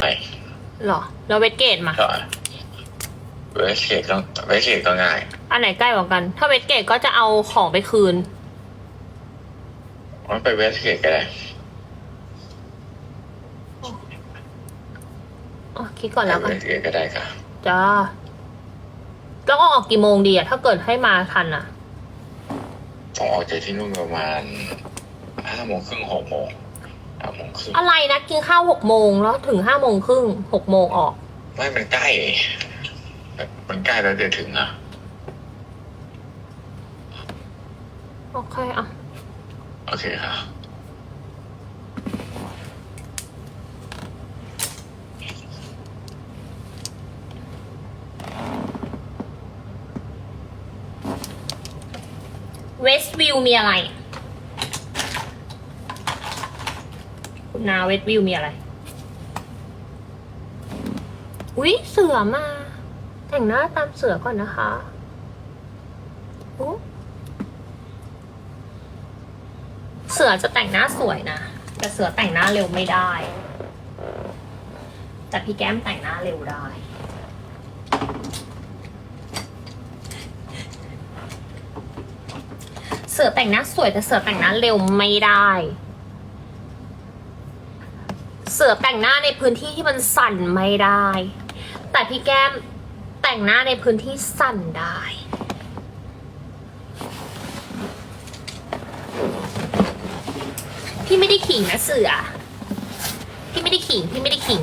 ไปหรอแล้วเวทเกตมา ก็เวสเกตก็เวสเกตก็ง่าย อันไหนใกล้กว่ากัน ถ้าเวทเกตก็จะเอาของไปคืน มันไปเวสเกตก็ได้อ๋อคิดก่อนแล้วไปกัเวนสเกตก็ได้ค่ะจ้าแล้วก็ออกกี่โมงดีอะถ้าเกิดให้มาทันอะผมออกจากที่นู่นประมาณ ห้าโมงครึ่งหกโมงห้าโมงครึ่งอะไรนะกินข้าวหกโมงแล้วถึงห้าโมงครึ่งหกโมงออก ไม่มันใกล้มันใกล้แล้วเดี๋ยวถึงอะโอเคอะโอเคค่ะเวสต์วิวมีอะไร คุณ นาเวสต์วิวมีอะไร อุ๊ย เสือมา แต่งหน้าตามเสือก่อนนะคะอุ๊เสือจะแต่งหน้าสวยนะ แต่เสือแต่งหน้าเร็วไม่ได้ แต่พี่แก้มแต่งหน้าเร็วได้เสือแต่งหน้าสวยแต่เสือแต่งหน้าเร็วไม่ได้ เสือแต่งหน้าในพื้นที่ที่มันสั่นไม่ได้ แต่พี่แก้มแต่งหน้าในพื้นที่สั่นได้พี่ไม่ได้ขิงนะเสือ พี่ไม่ได้ขิง พี่ไม่ได้ขิง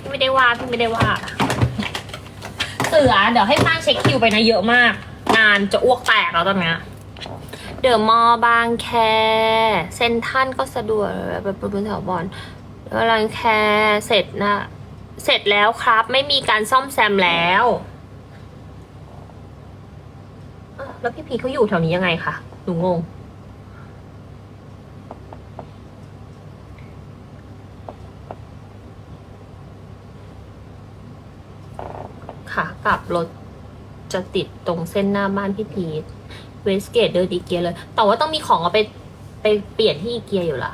พี่ไม่ได้ว่า พี่ไม่ได้ว่า เสือ เดี๋ยวให้ป้าเช็คคิวไปนะเยอะมาก งานจะอ้วกแตกแล้วตอนเนี้ย เดอะมอลล์บางแค เซนทรันก็สะดวกแบบบนแถวบอลบางแคเสร็จนะ เสร็จแล้วครับ ไม่มีการซ่อมแซมแล้วอ้าวแล้วพี่พีเขาอยู่แถวนี้ยังไงคะหนูงง ค่ะกลับรถจะติดตรงเส้นหน้าบ้านพี่พีท เวสเกตเดอร์ดีเกียเลย แต่ว่าต้องมีของเอาไปไปเปลี่ยนที่อีเกียอยู่ละ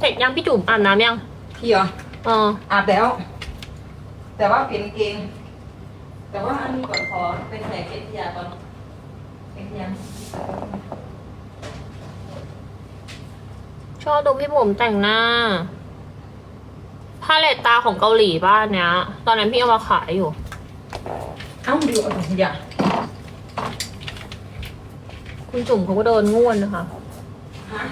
เสร็จยังพี่จุ๋มอาบน้ำยังพี่เหรอเอออาบแล้ว แต่ว่าเปลี่ยนกางเกง แต่ว่าอันนี้ก่อนขอเป็นแผลเกติยาก่อนเกติยา ชอบดูพี่ผมแต่งหน้าพาเลตตาของเกาหลีบ้านเนี้ย ตอนนั้นพี่เอามาขายอยู่ เอ้าดูเอาอย่าคุณจุ๋มเขาก็เดินง่วนนะคะ ฮะ